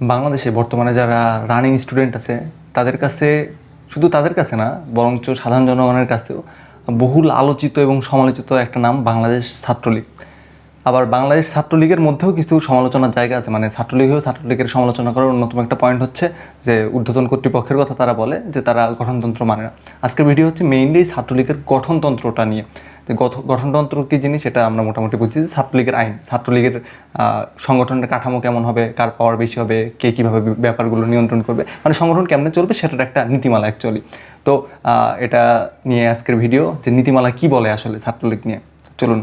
বাংলাদেশে বর্তমানে যারা রানিং স্টুডেন্ট আছে, তাদের কাছে, শুধু তাদের কাছে না, বরঞ্চ সাধারণ জনগণের কাছেও বহুল আলোচিত এবং সমালোচিত একটা নাম বাংলাদেশ ছাত্রলীগ। আবার বাংলাদেশ ছাত্রলীগের মধ্যেও কিছু সমালোচনার জায়গা আছে। মানে ছাত্রলীগেও ছাত্রলীগের সমালোচনা করার অন্যতম একটা পয়েন্ট হচ্ছে যে ঊর্ধ্বতন কর্তৃপক্ষের কথা তারা বলে যে তারা গঠনতন্ত্র মানে না। আজকের ভিডিও হচ্ছে মেইনলি ছাত্রলীগের গঠনতন্ত্রটা নিয়ে। যে গঠ- গঠনতন্ত্র কী জিনিস সেটা আমরা মোটামুটি বুঝছি যে ছাত্রলীগের আইন, ছাত্রলীগের সংগঠনের কাঠামো কেমন হবে, কার পাওয়ার বেশি হবে, কে কীভাবে ব্যাপারগুলো নিয়ন্ত্রণ করবে মানে সংগঠন কেমনে চলবে সেটার একটা নীতিমালা অ্যাকচুয়ালি তো এটা নিয়ে আজকের ভিডিও যে নীতিমালা কি বলে আসলে ছাত্রলীগ নিয়ে। চলুন,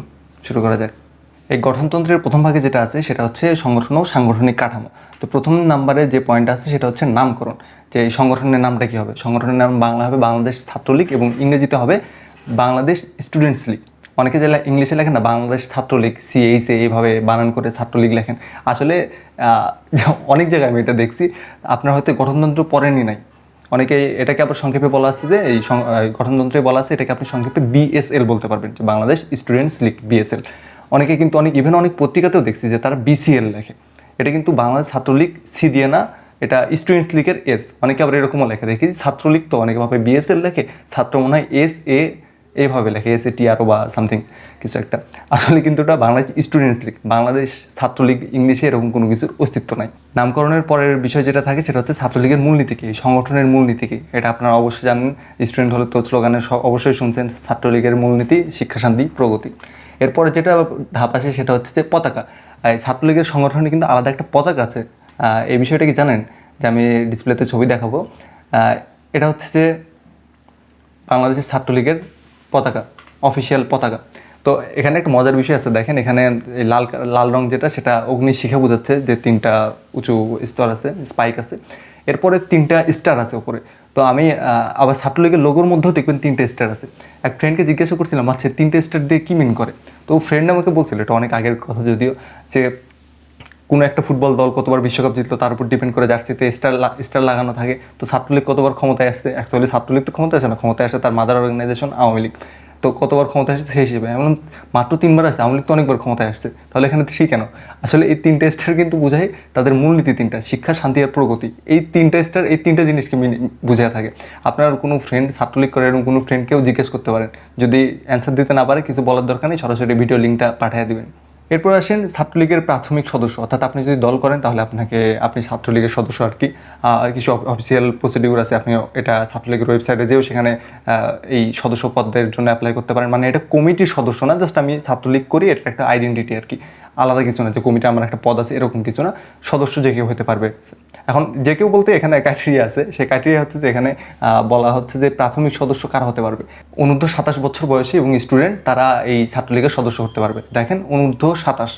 শুরু করা যাক। এই গঠনতন্ত্রের প্রথম ভাগে যেটা আছে, সেটা হচ্ছে সংগঠন ও সাংগঠনিক কাঠামো। তো প্রথম নাম্বারে যে পয়েন্ট আছে, সেটা হচ্ছে নামকরণ। যে এই সংগঠনের নামটা কী হবে? সংগঠনের নাম বাংলা হবে বাংলাদেশ ছাত্রলীগ এবং ইংরেজিতে হবে বাংলাদেশ স্টুডেন্টস লীগ অনেকে যে ইংলিশে লেখেন না, বাংলাদেশ ছাত্রলীগ সিএইসে এইভাবে বানান করে ছাত্রলীগ লেখেন। আসলে অনেক জায়গায় আমি এটা দেখছি, আপনার হয়তো গঠনতন্ত্র পড়েনি নাই। অনেকে এটাকে আবার সংক্ষেপে বলা আছে যে, এই এই গঠনতন্ত্রে বলা আছে, এটাকে আপনি সংক্ষেপে বিএসএল বলতে পারবেন, যে বাংলাদেশ স্টুডেন্টস লীগ বিএসএল অনেকে কিন্তু অনেক ইভেন অনেক পত্রিকাতেও দেখছি যে তারা বিসিএল লেখে। এটা কিন্তু বাংলাদেশ ছাত্রলীগ সি দিয়ে না, এটা স্টুডেন্টস লীগের এস অনেকে আবার এরকমও লেখে। দেখি ছাত্রলীগ তো অনেকে ভাবে বিএসএল লেখে, ছাত্র মনে হয় এস এ এইভাবে লেখে এস এ টি আরও বা সামথিং কিছু একটা। আসলে কিন্তু ওটা বাংলাদেশ স্টুডেন্টস লীগ বাংলাদেশ ছাত্রলীগ ইংলিশে এরকম কোনো কিছুর অস্তিত্ব নাই। নামকরণের পরের বিষয় যেটা থাকে সেটা হচ্ছে ছাত্রলীগের মূলনীতি কী, সংগঠনের মূলনীতি কী, এটা আপনারা অবশ্যই জানেন। স্টুডেন্ট হলে তো স্লোগানের অবশ্যই শুনছেন, ছাত্রলীগের মূলনীতি, শিক্ষা শান্তি, প্রগতি। এরপরে যেটা ধাপ আসে সেটা হচ্ছে যে পতাকা। ছাত্রলীগের সংগঠনে কিন্তু আলাদা একটা পতাকা আছে। এই বিষয়টা কি জানেন? যে আমি ডিসপ্লেতে ছবি দেখাবো। এটা হচ্ছে যে বাংলাদেশের ছাত্রলীগের পতাকা, অফিসিয়াল পতাকা। তো এখানে একটা মজার বিষয় আছে। দেখেন এখানে লাল লাল রং যেটা, সেটা অগ্নি অগ্নিশিখা বোঝাচ্ছে যে তিনটা উঁচু স্তর আছে স্পাইক আছে। এরপরে তিনটা স্টার আছে উপরে তো আমি আবার ছাত্রলীগের লোগোর মধ্যেও দেখবেন তিনটে স্টার আছে। এক ফ্রেন্ডকে জিজ্ঞাসা করছিলাম আচ্ছা তিনটে স্টার দিয়ে কী মিন করে? তো ফ্রেন্ড আমাকে বলছিল, এটা অনেক আগের কথা যদিও, যে কোনো একটা ফুটবল দল কতবার বিশ্বকাপ জিতলো, তার উপর ডিপেন্ড করে জার্সিতে স্টার স্টার লাগানো থাকে। তো ছাত্রলীগ কতবার ক্ষমতায় আসছে? অ্যাকচুয়ালি ছাত্রলীগ তো ক্ষমতায় আসে না। ক্ষমতায় আসে তার মাদার অর্গানাইজেশন আওয়ামী লীগ। তো কতবার ক্ষমতা আসছে সেই হিসেবে। এমন মাত্র তিনবার আসছে, আওয়ামী লীগ তো অনেকবার ক্ষমতায় আসছে। তাহলে এখানে সেই কেন? আসলে এই তিনটা স্টার কিন্তু বোঝায় তাদের মূলনীতি তিনটা, শিক্ষা, শান্তি আর প্রগতি। এই তিনটা স্টার এই তিনটা জিনিসকে বোঝায় থাকে। আপনার কোনো ফ্রেন্ড ছাত্রলীগ করে এরকম কোনো ফ্রেন্ডকেও জিজ্ঞেস করতে পারেন। যদি অ্যান্সার দিতে না পারে, কিছু বলার দরকার নেই, সরাসরি ভিডিও লিঙ্কটা পাঠিয়ে দিবেন। এরপর আসেন ছাত্রলীগের প্রাথমিক সদস্য। অর্থাৎ আপনি যদি দল করেন, তাহলে আপনাকে, আপনি ছাত্রলীগের সদস্য আর কি। কিছু অফিসিয়াল প্রসিডিউর আছে, আপনি এটা ছাত্রলীগের ওয়েবসাইটে যেও সেখানে এই সদস্য পদের জন্য অ্যাপ্লাই করতে পারেন। মানে এটা কমিটির সদস্য না জাস্ট আমি ছাত্রলীগ করি এটা একটা আইডেন্টিটি আর কি। আলাদা কিছু না, যে কমিটি আমার একটা পদ আছে, এরকম কিছু না। সদস্য যে কেউ হতে পারবে। এখন যে কেউ বলতে এখানে ক্রাইটেরিয়া আছে সেই ক্রাইটেরিয়া হচ্ছে যে এখানে বলা হচ্ছে যে প্রাথমিক সদস্য কারা হতে পারবে? অনূর্ধ্ব সাতাশ বছর বয়সী এবং স্টুডেন্ট, তারা এই ছাত্রলীগের সদস্য হতে পারবে। দেখেন, অনূর্ধ্ব সাতাশ।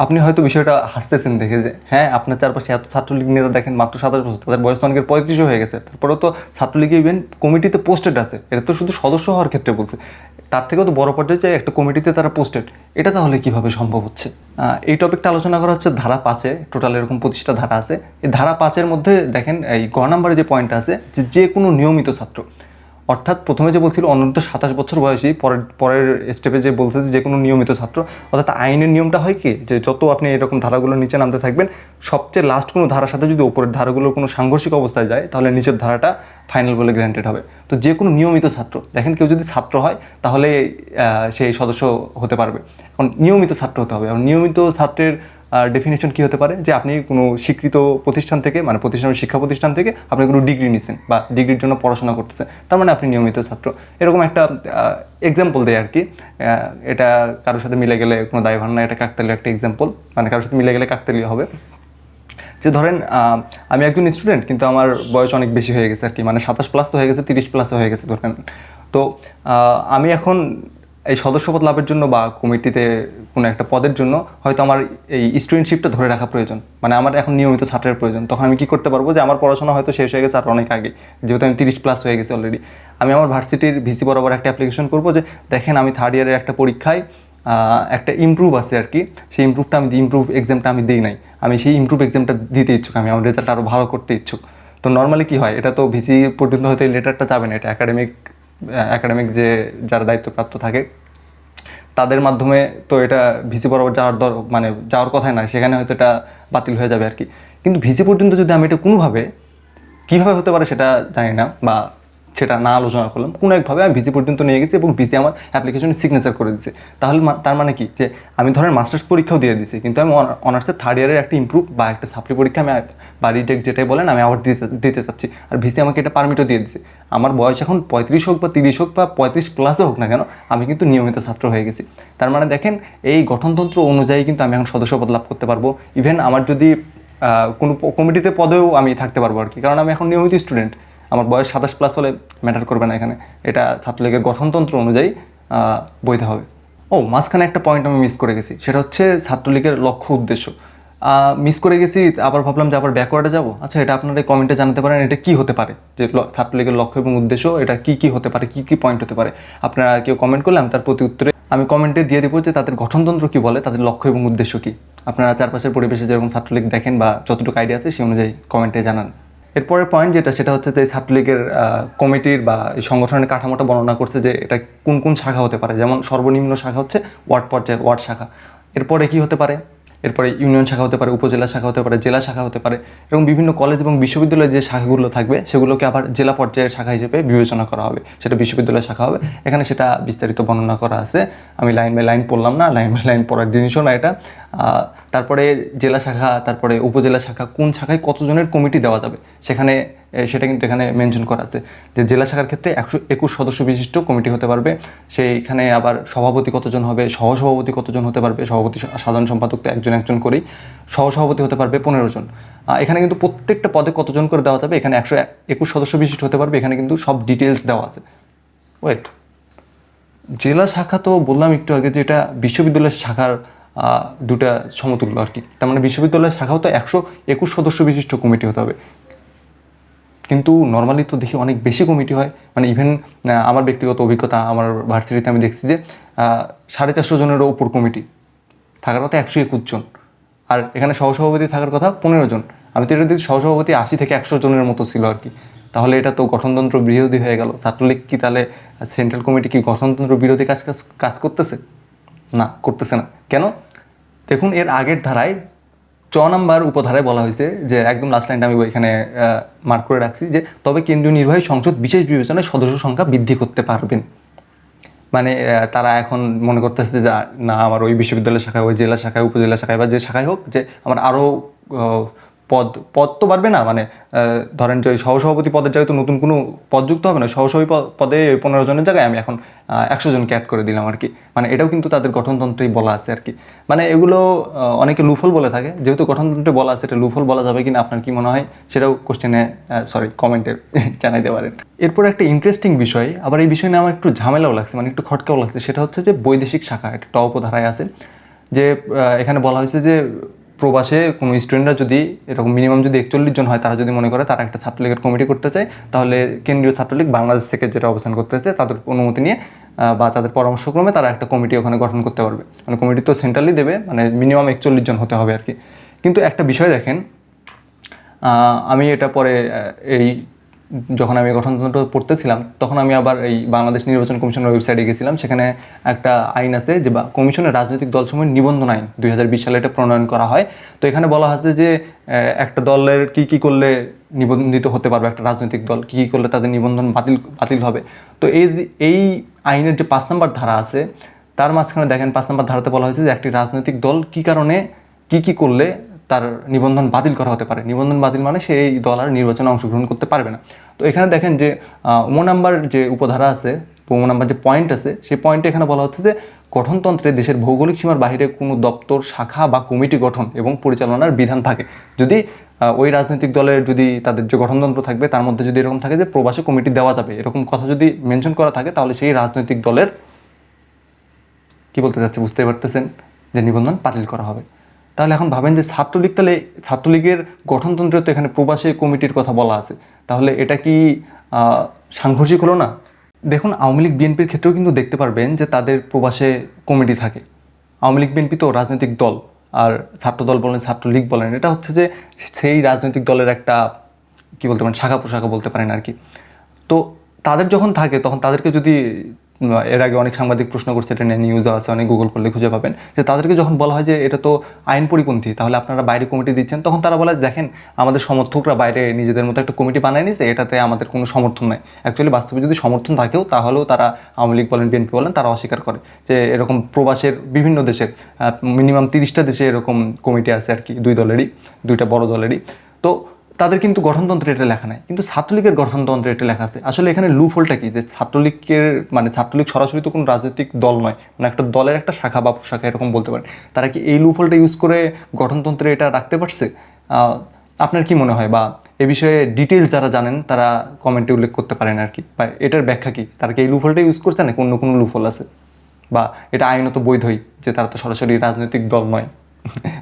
আপনি হয়তো বিষয়টা হাসতেছেন দেখে যে হ্যাঁ আপনার চারপাশে এত ছাত্রলীগ নেতা দেখেন মাত্র সাতাশ বছর, তাদের বয়স অনেকের পঁয়ত্রিশও হয়ে গেছে। তারপরেও তো ছাত্রলীগ ইভেন কমিটিতে পোস্টেড আছে। এটা তো শুধু সদস্য হওয়ার ক্ষেত্রে বলছে। তার থেকেও তো বড় পর্যায়ে যে একটা কমিটিতে তারা পোস্টেড এটা তাহলে কীভাবে সম্ভব হচ্ছে? এই টপিকটা আলোচনা করা হচ্ছে ধারা পাঁচে। টোটাল এরকম পঁচিশটা ধারা আছে। এই ধারা পাঁচের মধ্যে দেখেন, এই গ নাম্বারে যে পয়েন্টটা আছে যে কোনো নিয়মিত ছাত্র অর্থাৎ প্রথমে যে বলছিল অনন্ত সাতাশ বছর বয়সী, পরের পরের স্টেপে যে বলছে যে কোনো নিয়মিত ছাত্র, অর্থাৎ আইনের নিয়মটা হয় কি? যে যত আপনি এরকম ধারাগুলোর নিচে নামতে থাকবেন, সবচেয়ে লাস্ট কোনো ধারার সাথে যদি ওপরের ধারাগুলোর কোনো সাংঘর্ষিক অবস্থায় যায়, তাহলে নিচের ধারাটা ফাইনাল বলে গ্রান্টেড হবে। তো যে কোনো নিয়মিত ছাত্র, দেখেন কেউ যদি ছাত্র হয়, তাহলে সেই সদস্য হতে পারবে। এখন নিয়মিত ছাত্র হতে হবে। এবং নিয়মিত ছাত্রের ডেফিনেশন কি হতে পারে? যে আপনি কোনো স্বীকৃত প্রতিষ্ঠান থেকে মানে প্রতিষ্ঠানের শিক্ষা প্রতিষ্ঠান থেকে আপনি কোনো ডিগ্রি নিচ্ছেন বা ডিগ্রির জন্য পড়াশোনা করতেছেন। তার মানে আপনি নিয়মিত ছাত্র। এরকম একটা এক্সাম্পল দেয় আর কি এটা কারোর সাথে মিলে গেলে কোনো দায়ভার না এটা কাকতালীয় একটা এক্সাম্পল মানে কারোর সাথে মিলে গেলে কাকতালীয় হবে। যে ধরেন আমি একজন স্টুডেন্ট কিন্তু আমার বয়স অনেক বেশি হয়ে গেছে আর কি মানে সাতাশ প্লাস তো হয়ে গেছে, তিরিশ প্লাস হয়ে গেছে ধরেন তো আমি এখন এই সদস্যপদ লাভের জন্য বা কমিটিতে কোনো একটা পদের জন্য হয়তো আমার এই স্টুডেন্টশিপটা ধরে রাখা প্রয়োজন। মানে আমার এখন নিয়মিত ছাত্রের প্রয়োজন। তখন আমি কি করতে পারব যে আমার পড়াশোনা হয়তো শেষ হয়ে গেছে আর অনেক আগে। যেহেতু আমি তিরিশ প্লাস হয়ে গেছে অলরেডি আমি আমার ভার্সিটির ভিসি বরাবর একটা অ্যাপ্লিকেশন করব যে দেখেন আমি থার্ড ইয়ারের একটা পরীক্ষায় একটা ইমপ্রুভ আছে আর কি। সেই ইমপ্রুভটা আমি ইমপ্রুভ এক্সামটা আমি দিই নাই। আমি সেই ইমপ্রুভ এক্সামটা দিতে ইচ্ছুক আমি। আমার রেজাল্ট আরও ভালো করতে ইচ্ছুক। তো নর্মালি কী হয়? এটা তো ভিসি পর্যন্ত হয়তো লেটারটা যাবে না। এটা একাডেমিক একাডেমিক যে যারা দায়িত্বপ্রাপ্ত থাকে, তাদের মাধ্যমে তো এটা ভিসি বরাবর যাওয়ার দর মানে যাওয়ার কথাই নয়, সেখানে হয়তো এটা বাতিল হয়ে যাবে আর কি। কিন্তু ভিসি পর্যন্ত যদি আমি এটা কোনোভাবে, কীভাবে হতে পারে সেটা জানি না, বা সেটা না আলোচনা করলাম কোনো একভাবে আমি ভিসি পর্যন্ত নিয়ে গেছি এবং ভিসি আমার অ্যাপ্লিকেশনে সিগনেচার করে দিচ্ছে তাহলে তার মানে কি? যে আমি ধরেন মাস্টার্স পরীক্ষাও দিয়ে দিছি, কিন্তু আমি অনার্সের থার্ড ইয়ারের একটা ইমপ্রুভ বা একটা সাপ্লি পরীক্ষা আমি বা যেটাই বলেন, আমি আবার দিতে দিতে চাচ্ছি। আর ভিসি আমাকে এটা পারমিটও দিয়ে দিচ্ছে আমার বয়স এখন পঁয়ত্রিশ হোক বা তিরিশ হোক বা পঁয়ত্রিশ প্লাসও হোক না কেন, আমি কিন্তু নিয়মিত ছাত্র হয়ে গেছি। তার মানে দেখেন, এই গঠনতন্ত্র অনুযায়ী কিন্তু আমি এখন সদস্যপদ লাভ করতে পারব। ইভেন আমার যদি কোনো কমিটিতে পদেও আমি থাকতে পারব আর কি, কারণ আমি এখন নিয়মিত স্টুডেন্ট আমার বয়স সাতাশ প্লাস হলে ম্যাটার করবে না এখানে। এটা ছাত্রলীগের গঠনতন্ত্র অনুযায়ী বৈধ হবে। ও, মাঝখানে একটা পয়েন্ট আমি মিস করে গেছি। সেটা হচ্ছে ছাত্রলীগের লক্ষ্য উদ্দেশ্য। মিস করে গেছি, আবার ভাবলাম যে আবার ব্যাকওয়ার্ডে যাব। আচ্ছা এটা আপনারা কমেন্টে জানাতে পারেন, এটা কি হতে পারে? যে ছাত্রলীগের লক্ষ্য এবং উদ্দেশ্য, এটা কি কি হতে পারে, কি কি পয়েন্ট হতে পারে? আপনারা কেউ কমেন্ট করলে আমি তার প্রতি উত্তরে আমি কমেন্টে দিয়ে দেবো যে তাদের গঠনতন্ত্র কি বলে, তাদের লক্ষ্য এবং উদ্দেশ্য কি। আপনারা চারপাশের পরিবেশে যেরকম ছাত্রলীগ দেখেন বা যতটুকু আইডিয়া আছে, সেই অনুযায়ী কমেন্টে জানান। এরপরের পয়েন্ট যেটা, সেটা হচ্ছে যে ছাত্রলীগের কমিটির বা সংগঠনের কাঠামোটা বর্ণনা করছে যে এটা কোন কোন শাখা হতে পারে। যেমন সর্বনিম্ন শাখা হচ্ছে ওয়ার্ড পর্যায়ের ওয়ার্ড শাখা। এরপরে কি হতে পারে? এরপরে ইউনিয়ন শাখা হতে পারে, উপজেলা শাখা হতে পারে, জেলা শাখা হতে পারে, এবং বিভিন্ন কলেজ এবং বিশ্ববিদ্যালয়ের যে শাখাগুলো থাকবে, সেগুলোকে আবার জেলা পর্যায়ের শাখা হিসেবে বিবেচনা করা হবে। সেটা বিশ্ববিদ্যালয়ের শাখা হবে। এখানে সেটা বিস্তারিত বর্ণনা করা আছে। আমি লাইন বাই লাইন পড়লাম না লাইন বাই লাইন পড়ার জিনিসও না এটা। তারপরে জেলা শাখা, তারপরে উপজেলা শাখা, কোন শাখায় কতজনের কমিটি দেওয়া যাবে? সেখানে সেটা কিন্তু এখানে মেনশন করা আছে। যে জেলা শাখার ক্ষেত্রে একশো একুশ সদস্য বিশিষ্ট কমিটি হতে পারবে। সেইখানে আবার সভাপতি কতজন হবে? সহসভাপতি কতজন হতে পারবে? সভাপতি সাধারণ সম্পাদক তো একজন একজন করেই। সহসভাপতি হতে পারবে পনেরো জন। এখানে কিন্তু প্রত্যেকটা পদে কতজন করে দেওয়া যাবে? এখানে একশো একুশ সদস্য বিশিষ্ট হতে পারবে। এখানে কিন্তু সব ডিটেলস দেওয়া আছে। ওয়েট জেলা শাখা তো বললাম একটু আগে যে এটা বিশ্ববিদ্যালয়ের শাখার দুটা সমতুল্য আর কি। তার মানে বিশ্ববিদ্যালয়ের শাখাও তো একশো একুশ সদস্য বিশিষ্ট কমিটি হতে হবে। কিন্তু নর্মালি তো দেখি অনেক বেশি কমিটি হয়। মানে ইভেন আমার ব্যক্তিগত অভিজ্ঞতা, আমার ভার্সিটিতে আমি দেখছি যে সাড়ে চারশো জনেরও ওপর কমিটি। থাকার কথা একশো একুশ জন। আর এখানে সহসভাপতি থাকার কথা পনেরো জন। আমি তো এটা দেখছি সহসভাপতি আশি থেকে একশো জনের মতো ছিল আর কি। তাহলে এটা তো গঠনতন্ত্র বিরোধী হয়ে গেল। ছাত্রলীগ কি তাহলে সেন্ট্রাল কমিটি কি গঠনতন্ত্র বিরোধী কাজ কাজ করতেছে? না, করতেছে না। কেন? দেখুন, এর আগের ধারায় চ নাম্বার উপধারায় বলা হয়েছে যে, একদম লাস্ট লাইনটা আমি এখানে মার্ক করে রাখছি যে, তবে কেন্দ্রীয় নির্বাহী সংসদ বিশেষ বিবেচনায় সদস্য সংখ্যা বৃদ্ধি করতে পারবেন। মানে তারা এখন মনে করতেছে যে, না, আমার ওই বিশ্ববিদ্যালয় শাখায়, ওই জেলা শাখায়, উপজেলা শাখায় বা যে শাখায় হোক, যে, আমার আরও পদ পদ তো বাড়বে না মানে ধরেন যে সহসভাপতি পদের জায়গায় তো নতুন কোনো পদ যুক্ত হবে না, সহসভাপতি পদে পনেরো জনের জায়গায় আমি এখন একশো জনকে অ্যাড করে দিলাম আর কি মানে এটাও কিন্তু তাদের গঠনতন্ত্রেই বলা আছে আর কি মানে এগুলো অনেকে লুফল বলে থাকে। যেহেতু গঠনতন্ত্রে বলা আছে, এটা লুফল বলা যাবে কিনা, আপনার কি মনে হয়? সেটাও কোশ্চেনে সরি কমেন্টে জানাইতে পারেন। এরপর একটা ইন্টারেস্টিং বিষয়, আবার এই বিষয় নিয়ে আমার একটু ঝামেলাও লাগছে মানে একটু খটকাও লাগছে। সেটা হচ্ছে যে বৈদেশিক শাখা, একটা টপ ধারায় আছে, যে এখানে বলা হয়েছে যে প্রবাসে কোনো স্টুডেন্টরা যদি এরকম মিনিমাম যদি একচল্লিশ জন হয়, তারা যদি মনে করে তারা একটা ছাত্রলীগের কমিটি করতে চায়, তাহলে কেন্দ্রীয় ছাত্রলীগ বাংলাদেশ থেকে যেটা অবস্থান করতে চায় তাদের অনুমতি নিয়ে বা তাদের পরামর্শক্রমে তারা একটা কমিটি ওখানে গঠন করতে পারবে। মানে কমিটি তো সেন্ট্রালি দেবে মানে মিনিমাম একচল্লিশ জন হতে হবে আর কি। কিন্তু একটা বিষয় দেখেন আমি এটা পরে এই যখন আমি গঠনতন্ত্র পড়তেছিলাম, তখন আমি আবার এই বাংলাদেশ নির্বাচন কমিশনের ওয়েবসাইটে গেছিলাম, সেখানে একটা আইন আছে যে বা, কমিশনের রাজনৈতিক দল দলসমূহের নিবন্ধন আইন দুই হাজার বিশ সালে এটা প্রণয়ন করা হয়। তো এখানে বলা আছে যে একটা দলের কি কি করলে নিবন্ধিত হতে পারবে, একটা রাজনৈতিক দল কি কী করলে তাদের নিবন্ধন বাতিল বাতিল হবে। তো এই এই আইনের যে পাঁচ নম্বর ধারা আছে, তার মাঝখানে দেখেন পাঁচ নম্বর ধারাতে বলা হয়েছে যে, একটি রাজনৈতিক দল কি কারণে কি কি করলে তার নিবন্ধন বাতিল করা হতে পারে। নিবন্ধন বাতিল মানে সেই দল আর নির্বাচনে অংশগ্রহণ করতে পারবে না। তো এখানে দেখেন যে উম নাম্বার যে উপধারা আছে উম নাম্বার যে পয়েন্ট আছে, সেই পয়েন্টে এখানে বলা হচ্ছে যে, গঠনতন্ত্রে দেশের ভৌগোলিক সীমার বাইরে কোনো দপ্তর, শাখা বা কমিটি গঠন এবং পরিচালনার বিধান থাকে। যদি ওই রাজনৈতিক দলের যদি তাদের যে গঠনতন্ত্র থাকবে, তার মধ্যে যদি এরকম থাকে যে, প্রবাসী কমিটি দেওয়া যাবে, এরকম কথা যদি মেনশন করা থাকে, তাহলে সেই রাজনৈতিক দলের, কি বলতে চাচ্ছি বুঝতে পারতেছেন, যে নিবন্ধন বাতিল করা হবে। তাহলে এখন ভাবেন যে ছাত্রলীগ তাহলে ছাত্রলীগের গঠনতন্ত্রে তো এখানে প্রবাসী কমিটির কথা বলা আছে। তাহলে এটা কি সাংঘর্ষিক হলো না? দেখুন, আওয়ামী লীগ, বিএনপির ক্ষেত্রেও কিন্তু দেখতে পারবেন যে তাদের প্রবাসে কমিটি থাকে। আওয়ামী লীগ, বিএনপি তো রাজনৈতিক দল, আর ছাত্রদল বলেন, ছাত্রলীগ বলেন, এটা হচ্ছে যে সেই রাজনৈতিক দলের একটা, কি বলতে পারেন শাখা পোশাখা বলতে পারেন আর কি। তো তাদের যখন থাকে, তখন তাদেরকে যদি এর আগে অনেক সাংবাদিক প্রশ্ন করছে, এটা নিয়ে নিউজ আছে, অনেক গুগল করলে খুঁজে পাবেন। যে তাদেরকে যখন বলা হয় যে এটা তো আইন পরিপন্থী, তাহলে আপনারা বাইরে কমিটি দিচ্ছেন, তখন তারা বলে, দেখেন, আমাদের সমর্থকরা বাইরে নিজেদের মতো একটা কমিটি বানায় নিছে, এটাতে আমাদের কোনো সমর্থন নাই। অ্যাকচুয়ালি বাস্তবে যদি সমর্থন থাকেও, তাহলেও তারা আওয়ামী লীগ বলেন বিএনপি বলেন, তারা অস্বীকার করে যে এরকম প্রবাসের বিভিন্ন দেশের মিনিমাম তিরিশটা দেশে এরকম কমিটি আছে আর কি, দুই দলেরই, দুইটা বড় দলেরই। তো তাদের কিন্তু গঠনতন্ত্রে এটা লেখা নাই। কিন্তু ছাত্রলীগের গঠনতন্ত্রে এটা লেখা আছে। আসলে এখানে লুফলটা কি? যে ছাত্রলীগের মানে ছাত্রলীগ সরাসরি তো কোনো রাজনৈতিক দল নয় মানে একটা দলের একটা শাখা বা শাখা এরকম বলতে পারেন। তারা কি এই লুফলটা ইউজ করে গঠনতন্ত্রে এটা রাখতে পারছে? আপনার কি মনে হয়? বা এ বিষয়ে ডিটেলস যারা জানেন, তারা কমেন্টে উল্লেখ করতে পারেন আর কি। বা এটার ব্যাখ্যা কি? তারা কি এই লুফলটা ইউজ করছে নাকি অন্য কোনো লুফল আছে? বা এটা আইনত বৈধই যে তারা তো সরাসরি রাজনৈতিক দল নয়?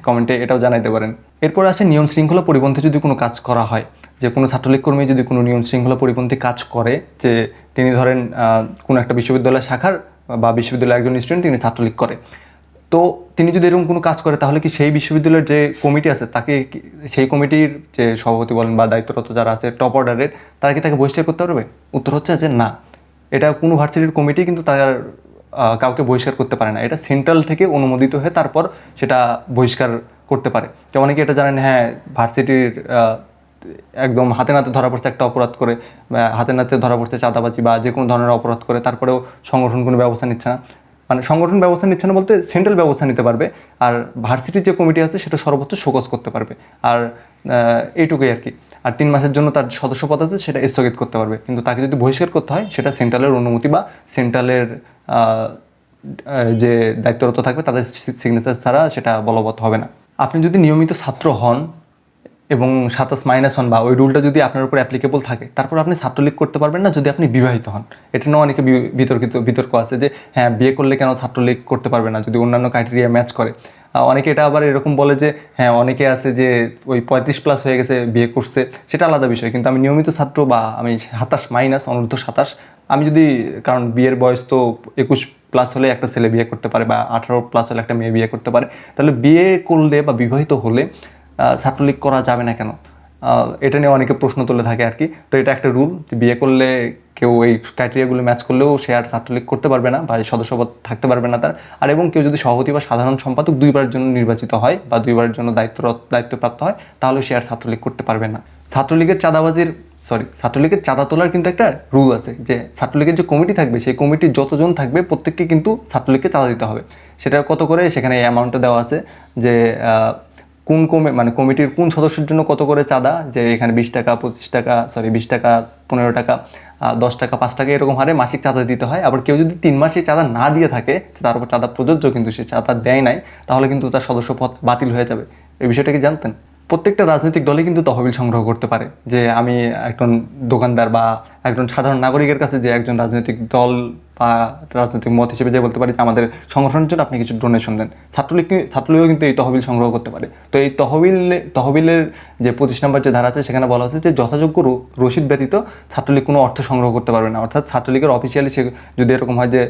কমেন্টে এটাও জানাইতে পারেন। এরপর আসে নিয়ম শৃঙ্খলা পরিপন্থী যদি কোনো কাজ করা হয়, যে কোনো ছাত্রলীগ কর্মী যদি কোনো নিয়ম শৃঙ্খলা পরিপন্থী কাজ করে, যে তিনি ধরেন কোনো একটা বিশ্ববিদ্যালয় শাখার বা বিশ্ববিদ্যালয়ের একজন স্টুডেন্ট তিনি ছাত্রলীগ করে। তো তিনি যদি এরকম কোনো কাজ করে, তাহলে কি সেই বিশ্ববিদ্যালয়ের যে কমিটি আছে, তাকে সেই কমিটির যে সভাপতি বলেন বা দায়িত্বরত যারা আছে টপ অর্ডারের তারা কি তাকে বহিষ্কার করতে পারবে? উত্তর হচ্ছে যে না। এটা কোনো ভার্সিটির কমিটি, কিন্তু তার কাউকে বহিষ্কার করতে পারে না। এটা সেন্ট্রাল থেকে অনুমোদিত হয়ে তারপর সেটা বহিষ্কার করতে পারে। যেমন অনেকে এটা জানেন হ্যাঁ ভার্সিটির একদম হাতে নাতে ধরা পড়ছে একটা অপরাধ করে হাতে নাতে ধরা পড়ছে চাঁদাবাজি বা যে কোনো ধরনের অপরাধ করে, তারপরেও সংগঠন কোনো ব্যবস্থা নিচ্ছে না। মানে সংগঠন ব্যবস্থা নিচ্ছে না বলতে সেন্ট্রাল ব্যবস্থা নিতে পারবে, আর ভার্সিটির যে কমিটি আছে সেটা সর্বোচ্চ শোকজ করতে পারবে। আর এইটুকুই আর কি। আর তিন মাসের জন্য তার সদস্য পদ আছে, সেটা স্থগিত করতে পারবে। কিন্তু তাকে যদি বহিষ্কার করতে হয়, সেটা সেন্ট্রালের অনুমতি বা সেন্ট্রালের যে দায়িত্বরত থাকবে, তাদের সিগনেচার ছাড়া সেটা বলবৎ হবে না। আপনি যদি নিয়মিত ছাত্র হন এবং সাতাশ মাইনাস হন বা ওই রুলটা যদি আপনার উপর অ্যাপ্লিকেবল থাকে, তারপর আপনি ছাত্রলীগ করতে পারবেন না যদি আপনি বিবাহিত হন। এটা নিয়েও অনেকে বিতর্কিত, বিতর্ক আছে যে হ্যাঁ বিয়ে করলে কেন ছাত্রলীগ করতে পারবে না যদি অন্যান্য ক্রাইটেরিয়া ম্যাচ করে? অনেকে এটা আবার এরকম বলে যে হ্যাঁ অনেকে আছে যে, ওই পঁয়ত্রিশ প্লাস হয়ে গেছে, বিয়ে করছে, সেটা আলাদা বিষয়। কিন্তু আমি নিয়মিত ছাত্র বা আমি সাতাশ মাইনাস অনূর্ধ্ব সাতাশ আমি যদি, কারণ বিয়ের বয়স তো একুশ প্লাস হলে একটা ছেলে বিয়ে করতে পারে বা আঠারো প্লাস হলে একটা মেয়ে বিয়ে করতে পারে, তাহলে বিয়ে করলে বা বিবাহিত হলে ছাত্রলীগ করা যাবে না কেন? এটা নিয়ে অনেকে প্রশ্ন তুলে থাকে আর কি। তো এটা একটা রুল বিয়ে করলে কেউ এই ক্রাইটেরিয়াগুলো ম্যাচ করলেও সে আর ছাত্রলীগ করতে পারবে না বা সদস্যপদ থাকতে পারবে না তার। আর এবং কেউ যদি সভাপতি বা সাধারণ সম্পাদক দুইবারের জন্য নির্বাচিত হয় বা দুইবারের জন্য দায়িত্ব দায়িত্বপ্রাপ্ত হয়, তাহলে সে আর ছাত্রলীগ করতে পারবে না। ছাত্রলীগের চাঁদাবাজির সরি, ছাত্রলীগের চাঁদা তোলার কিন্তু একটা রুল আছে যে ছাত্রলীগের যে কমিটি থাকবে, সেই কমিটির যতজন থাকবে প্রত্যেককে কিন্তু ছাত্রলীগকে চাঁদা দিতে হবে। সেটা কত করে? সেখানে এই অ্যামাউন্টটা দেওয়া আছে যে কোন কমে মানে কমিটির কোন সদস্যের জন্য কত করে চাঁদা? যে এখানে বিশ টাকা, পঁচিশ টাকা, সরি, বিশ টাকা, পনেরো টাকা দশ টাকা, পাঁচ টাকা এরকম হারে মাসিক চাঁদা দিতে হয়। আবার কেউ যদি তিন মাসে চাঁদা না দিয়ে থাকে, তার উপর চাঁদা প্রযোজ্য কিন্তু সে চাঁদা দেয় নাই, তাহলে কিন্তু তার সদস্য পদ বাতিল হয়ে যাবে। এই বিষয়টা কি জানতেন? প্রত্যেকটা রাজনৈতিক দলে কিন্তু তহবিল সংগ্রহ করতে পারে। যে আমি একজন দোকানদার বা একজন সাধারণ নাগরিকের কাছে যে একজন রাজনৈতিক দল রাজনৈতিক মত হিসেবে যে বলতে পারি যে আমাদের সংগঠনের জন্য আপনি কিছু ডোনেশন দেন। ছাত্রলীগ ছাত্রলীগও কিন্তু এই তহবিল সংগ্রহ করতে পারে। তো এই তহবিল তহবিলের যে পঁচিশ নম্বর যে ধারা আছে, সেখানে বলা হচ্ছে যে যথাযোগ্য রসিদ ব্যতীত ছাত্রলীগ কোনো অর্থ সংগ্রহ করতে পারবে না। অর্থাৎ ছাত্রলীগের অফিসিয়ালি সে যদি এরকম হয় যে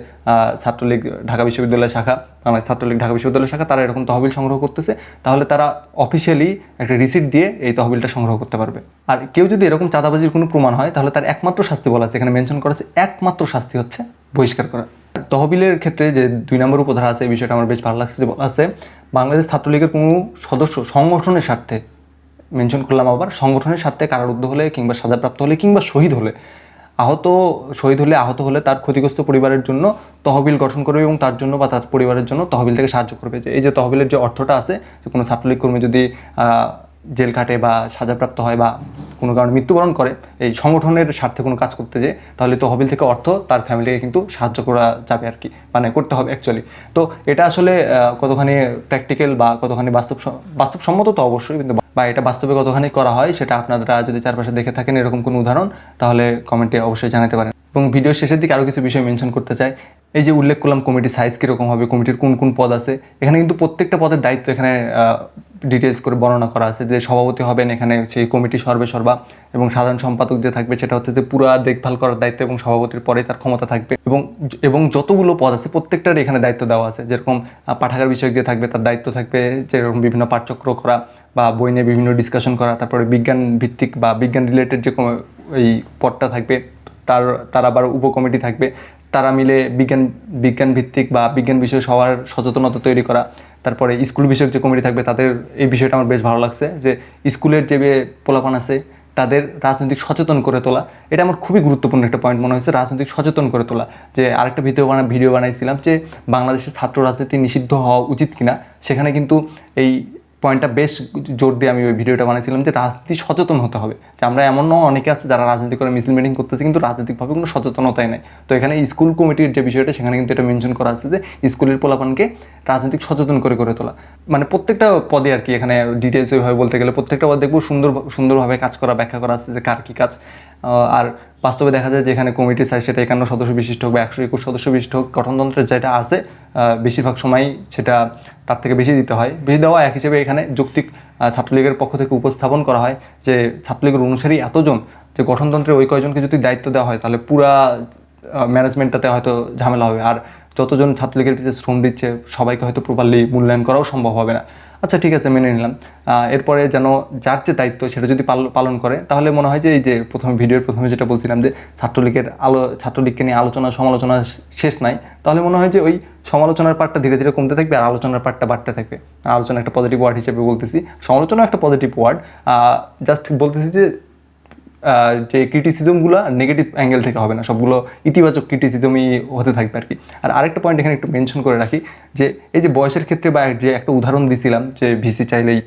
ছাত্রলীগ ঢাকা বিশ্ববিদ্যালয় শাখা আমার ছাত্রলীগ ঢাকা বিশ্ববিদ্যালয় শাখা, তারা এরকম তহবিল সংগ্রহ করতেছে, তাহলে তারা অফিসিয়ালি একটা রিসিট দিয়ে এই তহবিলটা সংগ্রহ করতে পারবে। আর কেউ যদি এরকম চাঁদাবাজির কোনো প্রমাণ হয়, তাহলে তার একমাত্র শাস্তি বলা আছে। এখানে মেনশন করা আছে, একমাত্র শাস্তি হচ্ছে বহিষ্কার করা। তহবিলের ক্ষেত্রে যে দুই নম্বর উপধারা আছে, এই বিষয়টা আমার বেশ ভালো লাগছে যে বলা আছে। বাংলাদেশ ছাত্রলীগের কোনো সদস্য সংগঠনের স্বার্থে মেনশন করলাম আবার, সংগঠনের স্বার্থে কারারুদ্ধ হলে কিংবা সাজাপ্রাপ্ত হলে কিংবা শহীদ হলে, আহত, শহীদ হলে আহত হলে তার ক্ষতিগ্রস্ত পরিবারের জন্য তহবিল গঠন করবে এবং তার জন্য বা তার পরিবারের জন্য তহবিল থেকে সাহায্য করবে। যে এই যে তহবিলের যে অর্থটা আছে, যে কোনো ছাত্রলীগ কর্মী যদি জেল কাটে বা সাজাপ্রাপ্ত হয় বা কোনো কারণে মৃত্যুবরণ করে, এই সংগঠনের স্বার্থে কোনো কাজ করতে যায়, তাহলে তহবিল থেকে অর্থ তার ফ্যামিলিকে কিন্তু সাহায্য করা যাবে আর কি মানে করতে হবে অ্যাকচুয়ালি তো এটা আসলে কতখানি প্র্যাকটিক্যাল বা কতখানি বাস্তব বাস্তবসম্মত তো অবশ্যই, কিন্তু বা এটা বাস্তবে কতখানি করা হয়, সেটা আপনারা যদি চারপাশে দেখে থাকেন এরকম কোনো উদাহরণ, তাহলে কমেন্টে অবশ্যই জানাতে পারেন। এবং ভিডিও শেষের দিকে আরও কিছু বিষয় মেনশন করতে চাই। এই যে উল্লেখ করলাম কমিটির সাইজ কীরকম হবে কমিটির কোন কোন পদ আছে। এখানে কিন্তু প্রত্যেকটা পদের দায়িত্ব এখানে ডিটেলস করে বর্ণনা করা আছে যে সভাপতি হবেন এখানে সেই কমিটি সর্বে সর্বা এবং সাধারণ সম্পাদক যে থাকবে সেটা হচ্ছে যে পুরা দেখভাল করার দায়িত্ব এবং সভাপতির পরে তার ক্ষমতা থাকবে। এবং এবং যতগুলো পদ আছে প্রত্যেকটার এখানে দায়িত্ব দেওয়া আছে। যেরকম পাঠাগার বিষয়ক যে থাকবে তার দায়িত্ব থাকবে, যেরকম বিভিন্ন পাঠচক্র করা বা বই নিয়ে বিভিন্ন ডিসকাশন করা, তারপরে বিজ্ঞান ভিত্তিক বা বিজ্ঞান রিলেটেড যে এই পদটা থাকবে। তার তার আবার উপকমিটি থাকবে। তারা মিলে বিজ্ঞান বিজ্ঞান ভিত্তিক বা বিজ্ঞান বিষয়ে সবার সচেতনতা তৈরি করা, তারপরে স্কুল বিষয়ক যে কমিটি থাকবে, তাদের এই বিষয়টা আমার বেশ ভালো লাগছে যে স্কুলের যে পোলাপান আছে, তাদের রাজনৈতিক সচেতন করে তোলা, এটা আমার খুবই গুরুত্বপূর্ণ একটা পয়েন্ট মনে হয়েছে, রাজনৈতিক সচেতন করে তোলা। যে আরেকটা ভিডিও বানা, ভিডিও বানাইছিলাম যে বাংলাদেশের ছাত্র রাজনীতি নিষিদ্ধ হওয়া উচিত কিনা, সেখানে কিন্তু এই পয়েন্টটা বেশ জোর দিয়ে আমি ওই ভিডিওটা বানিয়েছিলাম যে রাজনীতি সচেতন হতে হবে। যে আমরা এমনও অনেকে আছে যারা রাজনীতি করে মিছিল মিটিং করতেছে কিন্তু রাজনৈতিকভাবে কোনো সচেতনতাই নেই। তো এখানে স্কুল কমিটির যে বিষয়টা, সেখানে কিন্তু এটা মেনশন করা আছে যে স্কুলের পোলাপানকে রাজনৈতিক সচেতন করে করে তোলা। মানে প্রত্যেকটা পদে আর কি এখানে ডিটেলস ওইভাবে বলতে গেলে প্রত্যেকটা পদ দেখব সুন্দর সুন্দরভাবে কাজ করা, ব্যাখ্যা করা আছে যে কার কী কাজ। আর বাস্তবে দেখা যায় যেখানে কমিটি সাইজ সেটা একান্ন সদস্য বিশিষ্ট হোক বা একশো একুশ সদস্য বিশিষ্ট হোক, গঠনতন্ত্রের যেটা আছে বেশিরভাগ সময় সেটা তার থেকে বেশি দিতে হয়। বেশি দেওয়া এক হিসেবে এখানে যৌক্তিক ছাত্রলীগের পক্ষ থেকে উপস্থাপন করা হয় যে ছাত্রলীগের অনুসারী এতজন যে গঠনতন্ত্রের ওই কয়জনকে যদি দায়িত্ব দেওয়া হয়, তাহলে পুরা ম্যানেজমেন্টটাতে হয়তো ঝামেলা হবে। আর যতজন ছাত্রলীগের পিছিয়ে শ্রম দিচ্ছে, সবাইকে হয়তো প্রপারলি মূল্যায়ন করাও সম্ভব হবে না। আচ্ছা ঠিক আছে, মেনে নিলাম। এরপরে যেন যার যে দায়িত্ব সেটা যদি পাল- পালন করে, তাহলে মনে হয় যে এই যে প্রথমে ভিডিওর প্রথমে যেটা বলছিলাম যে ছাত্রলীগের আলো, ছাত্রলীগকে নিয়ে আলোচনা, সমালোচনা শেষ নাই, তাহলে মনে হয় যে ওই সমালোচনার পার্টটা ধীরে ধীরে কমতে থাকবে আর আলোচনার পার্টটা বাড়তে থাকবে। আলোচনা একটা পজিটিভ ওয়ার্ড হিসেবে বলতেছি। সমালোচনা একটা পজিটিভ ওয়ার্ড জাস্ট বলতেছি যে যে ক্রিটিসিজমগুলো নেগেটিভ অ্যাঙ্গেল থেকে হবে না, সবগুলো ইতিবাচক ক্রিটিসিজমই হতে থাকবে আর কি। আর আরেকটা পয়েন্ট এখানে একটু মেনশন করে রাখি, যে এই যে বয়সের ক্ষেত্রে বা যে একটা উদাহরণ দিছিলাম, যে ভিসি চাইলেই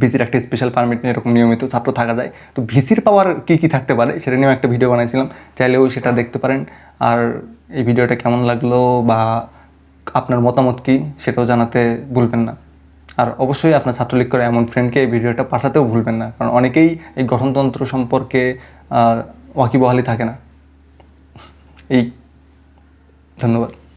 ভিসির একটা স্পেশাল পারমিট নিয়ে এরকম নিয়মিত ছাত্র থাকা যায়, তো ভিসির পাওয়ার কী কী থাকতে পারে সেটা নিয়েও একটা ভিডিও বানাইছিলাম, চাইলেও সেটা দেখতে পারেন। আর এই ভিডিওটা কেমন লাগল বা আপনার মতামত কী সেটাও জানাতে ভুলবেন না। আর অবশ্যই আপনার ছাত্রলীগ করে এমন ফ্রেন্ডকে এই ভিডিওটা পাঠাতেও ভুলবেন না। কারণ অনেকেই এই গঠনতন্ত্র সম্পর্কে ওয়াকিবহালি থাকে না। এই, ধন্যবাদ।